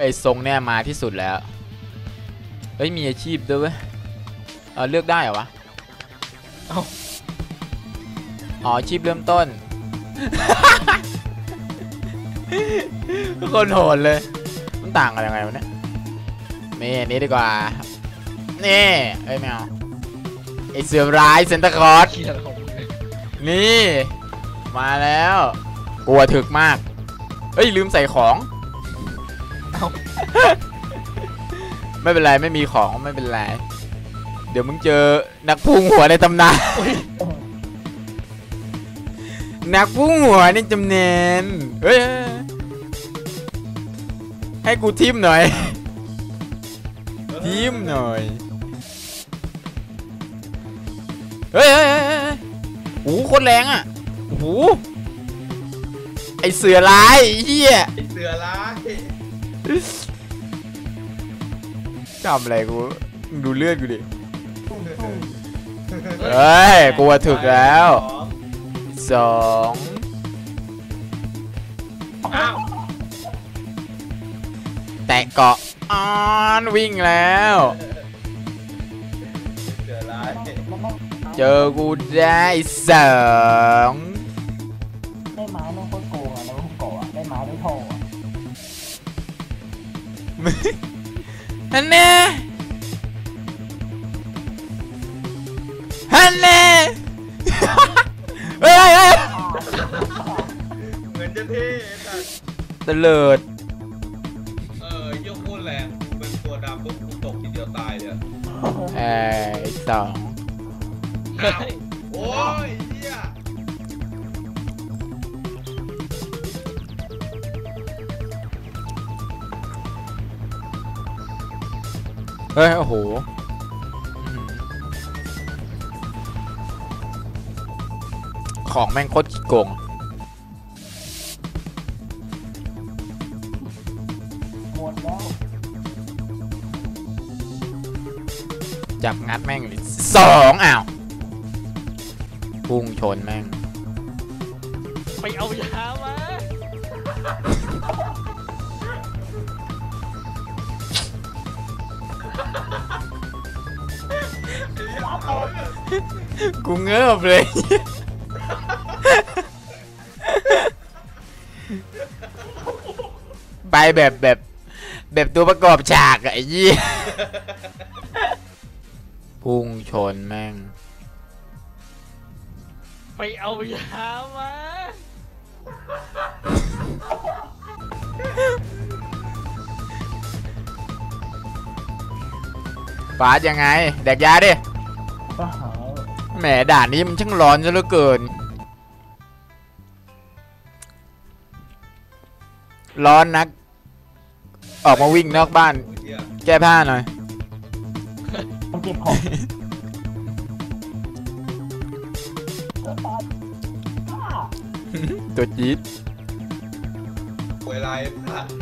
ไอ้ทรงเนี่ยมาที่สุดแล้ว เฮ้ยมีอาชีพด้วยเว้ยเออเลือกได้เหรอวะเอ้าอ๋ออาชีพเริ่มต้น คนโหดเลย มันต่างกันยังไงวะเนี่ย นี่อันนี้ดีกว่า นี่เอ้ยไม่เอาไอเสือร้ายเซนตาคลอร์สเขียนของมึงเลยนี่ มาแล้ว กลัวถึกมาก เอ้ยลืมใส่ของเอ้า ไม่เป็นไรไม่มีของไม่เป็นไร เดี๋ยวมึงเจอนักพุ่งหัวในตำนานอุ้ยนักพุ่งหัวในจำเนนเฮ้ยให้กูทิมหน่อย ทิมหน่อยเฮ้ยเฮ้ยเฮ้ยเฮ้ยโอ้โหโคตรแรงอะโอ้โหไอเสือร้ายไอ้เฮียไอ้เสือร้าย ทำอะไรกูมึงดูเลือดกูดิเฮ้ยกลัวถึกแล้วสองอ้าวแตะเกาะออนวิ่งแล้วเสือร้ายเจอกูได้สองได้ไม้แม่ง ฮันเน่ฮันเน่เฮ้ยเฮ้ยเฮ้ยเหมือนจะเท่แต่ตะเลิดเออยกโคตรแรงเป็นตัวดำปุ๊บกูตกทีเดียวตายเลยอะเอ้ยสอง อ้าว เฮ้ย โอ้โห ของแม่งโคตรขี้โกงจับงัดแม่งเลยสองอ้าวพุ่งชนแม่ง ไปเอายามา กูเงือบเลย ไปแบบแบบ แบบตัวประกอบฉากอะไอ้ยี่พุ่งชนแม่ง ไปเอายามาฟาดยังไง แดกยาดิก็หาย แหมด่านนี้มันช่างร้อนซะเหลือเกิน ร้อนนัก ออกมาวิ่งนอกบ้านโอ้ยเหี้ยแก้ผ้าหน่อยมันเก็บของก็ตายอ้าตัวจี๊ดเวลาไอ้สัตว์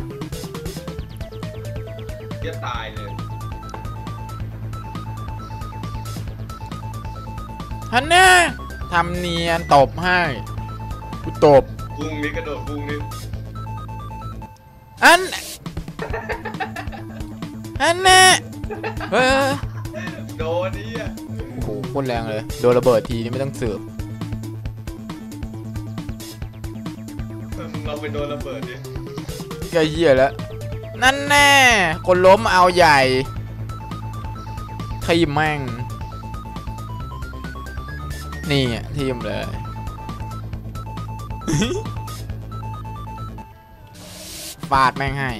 เหี้ยตายเลย ฮันน่าทำเนียนตบให้กูตบบุ้งนี่กระโดดบุ้งนี่อันอันแน่เฮ้ยโดนนี่อะโอ้โหโคตรแรงเลยโดนระเบิดทีนี่ไม่ต้องสืบมึงเราไปโดนระเบิดดิก็เหี้ยแล้วนั่นแน่คนล้มเอาใหญ่ทีมแม่ง นี่อะทีมเลย ฟาดแม่งให้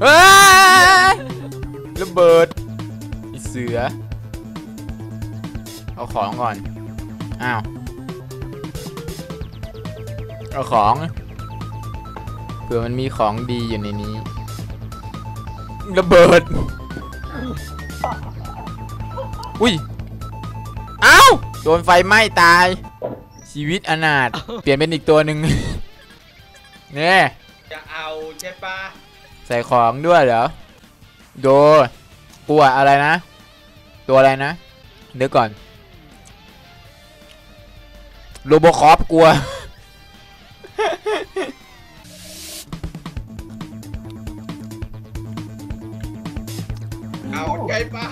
เฮ้ยระเบิดไอีเสือ เอาของก่อน อ้าว เอาของ เผื่อมันมีของดีอยู่ในนี้ ระเบิด อุ้ยเอ้าโดนไฟไหม้ตาย ชีวิตอนาถเปลี่ยนเป็นอีกตัวหนึ่งเนี่ยจะเอาใช่ปะใส่ของด้วยเหรอโดกลัวอะไรนะ ตัวอะไรนะเดี๋ยวก่อนโรโบคอปกลัว เอาใช่ปะ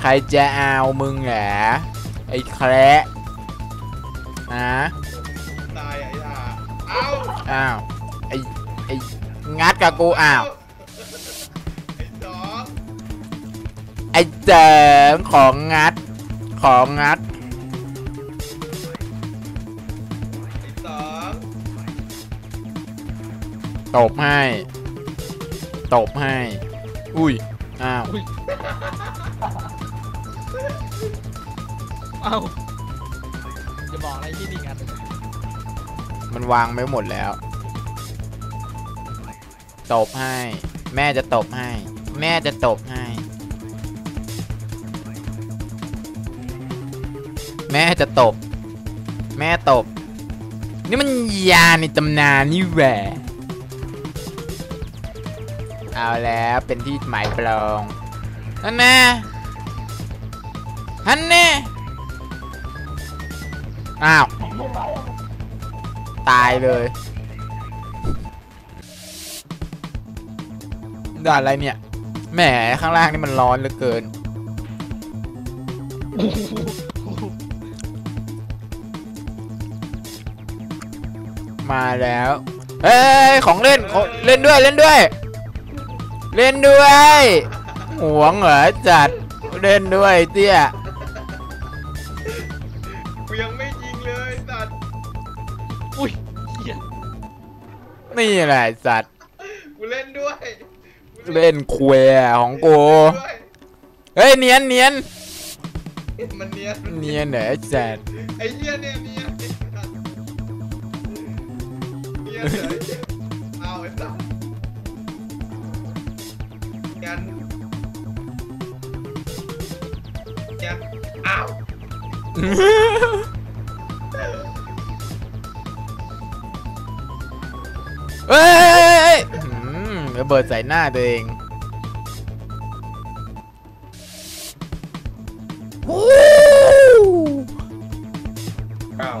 ใครจะเอามึงเหรอไอ้แคระฮะตายไอ้ห่าเอ้าอ้าวไอ้ไอ้งัดกับกูอ้าวไอ้สองไอ้เจิงของงัดของงัด ตบให้ ตบให้ อุ้ย อ้าว เอ้าจะบอกอะไรที่นี่กันมันวางไม่หมดแล้ว ตบให้ แม่จะตบให้ แม่จะตบให้ แม่จะตบ แม่ตบ นี่มันยาในตำนานนี่แหวะ เอาแล้วเป็นที่หมายปลองฮันแน่ฮันแน่อ้าว ตายเลยด่านอะไรเนี่ย แหมข้างล่างนี่มันร้อนเหลือเกิน มาแล้ว เฮ้ย ของเล่น เล่นด้วย เล่นด้วย เล่นด้วยหวงเหรอจัดเล่นด้วยเตี้ยกูยังไม่ยิงเลยสัตว์อุ้ยเหี้ยนี่แหละสัตว์กูเล่นด้วยกูเล่นควยของกูด้วยเฮ้ยเนียนเนียนมันเนียนเนียนเหรอจัดไอ้เหี้ยเนี่ยเนียนเนียนเลยเอาไอ้สัตว์ เนียนเนียนอ้าวเฮ้ยอืมระเบิดใส่หน้าตัวเองวู้อ้าว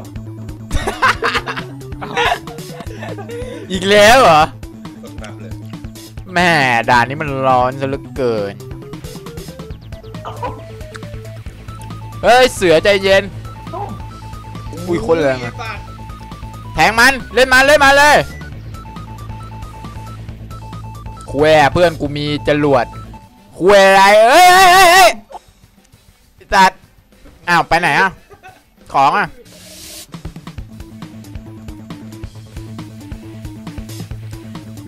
อีกแล้วเหรอกดแบบเลย แม่ด่านนี้มันร้อนซะเหลือเกิน เฮ้ย เสือใจเย็น อุ้ยคนแรงอะแทงมัน เล่นมันเล่นมันเลยคุยเพื่อนกูมีจรวดคุยอะไร เอ้ยเอ้ยเอ้ยเอ้ยไอ้ตัดอ้าว ไปไหนอะ ของอะ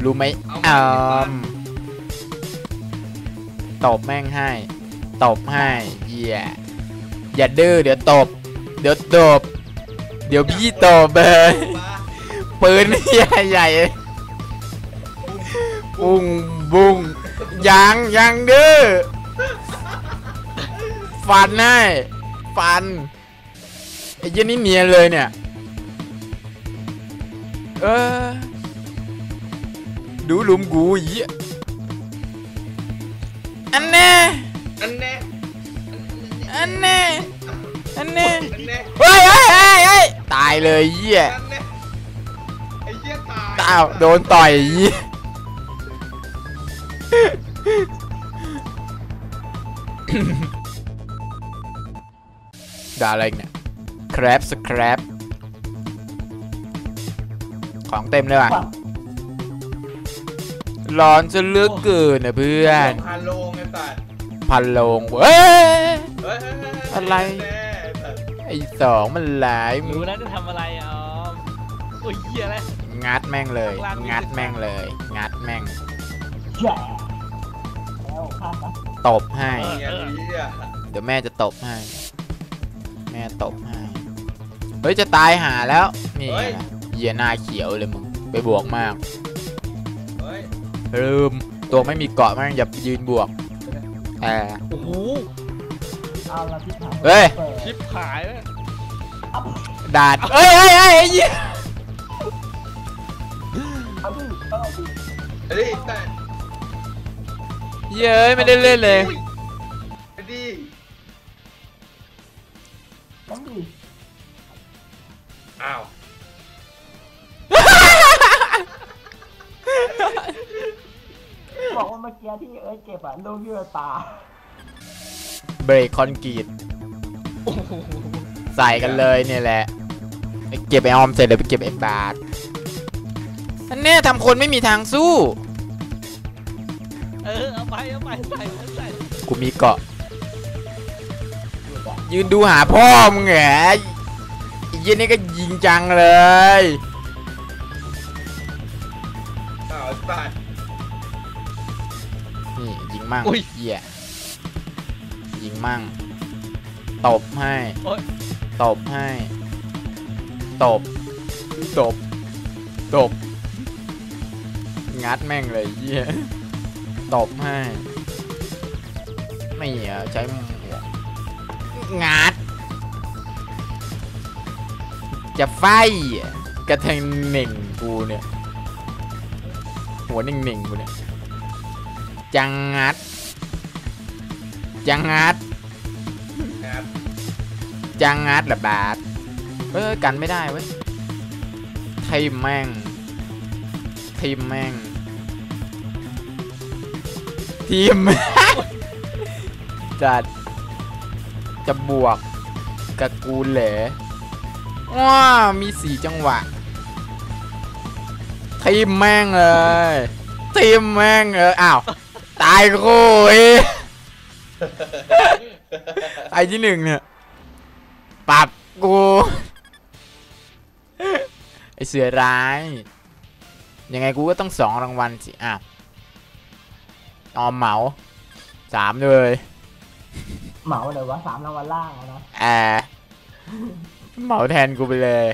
รู้ไหมอ้ามตบแม่งให้ ตบให้เหี้ยอย่าดื้อเดี๋ยวตบ เดี๋ยวตบ เดี๋ยวพี่ตบเลยมาปืนใหญ่ใหญ่บุ้งบุ้งยังยังดื้อฟันให้ฟันไอ้เหี้ยันนี่เนียนเลยเนี่ย เออ ดูหลุมกูอียอันแน่อันแน่อันแน่อันแน่อันแน่เฮ้ยเฮ้ยเฮ้ยเฮ้ยตายเลยเหี้ยอันแน่ไอ้เหี้ยตายตาวโดนต่อยยี่ด่าอะไรอีกเนี่ยครับสครับของเต็มเลยว่ะฝั่ง ร้อนจะเลือกเกินนะเพื่อนพาโลงไอ้สัตว์พันโลงเว้ยเฮ้ยเฮ้ยเฮ้ยอะไรแน่สัตว์ไอ้สองมันหลายมึรู้งนะจะทำอะไรอะออมอุ้ยเหี้ยอะไรงัดแม่งเลยข้างล่างมีงัดสิบแม่งเลย งัดแม่งแย่แล้วข้ามนะตบให้เหี้ยเหี้ยเดี๋ยวแม่จะตบให้ แม่ตบให้ เฮ้ยจะตายหาแล้ว นี่ไงล่ะเหี้ยหน้าเขียวเลยมึง ไปบวกมากเฮ้ย ลืม ตัวไม่มีเกาะแม่งอย่ายืนบวกแต่โอ้โหเอาละที่ทางเฮ้ยปิดชิปหายแล้วอัพดาดเอ้ยเอ้ยเอ้ยไอ้เหี้ยเอาดิเอาดิเฮ้ยแต่เย้ยไม่ได้เล่นเลย ไปดิมันดิอ้าว บอกว่าเมื่อกี้ที่เอ้ยเก็บอะลูกที่เราตา เบรกคอนกรีตใส่กันเลยเนี่ยแหละไปเก็บไอออมเสร็จเดี๋ยวไปเก็บไอบาทอันเนี้ยทำคนไม่มีทางสู้ เออเอาไปเอาไปใส่ใส่กูมีเกาะ ยืนดูหาพ่อมึงเหรอไอ้เหี้ยนี่ก็ยิงจังเลย อ้าวไอ้สัตว์ นี่ยิงมั่งอุ้ยเหี้ยยิงมั่งตบให้โอ๊ยตบให้ตบตบตบงัดแม่งเลยเหี้ยตบให้ไม่เหรอใช้หมวกงัด จะไฟอะกระเทงหนึ่งกูเนี่ย หัวหนึ่งหนึ่งกูเนี่ย จังงัด จังงัด ครับจังงัดเหระบาสเออกันไม่ได้เว้ยทีมแม่งทีมแม่งทีม จะจะบวกกับกูเหลว้ามีสี่จังหวะทีมแม่งเลยทีมแม่งเอออ้าว ตายโคุยไอที่หนึ่งเนี่ยปรับกู ไอเสือร้าย ยังไงกูก็ต้องสองรางวัลสิ อะ ออมเหมาสามเลย เหมาเลยวะสามรางวัลล่างอะนะแอร์เหมาแทนกูไปเลย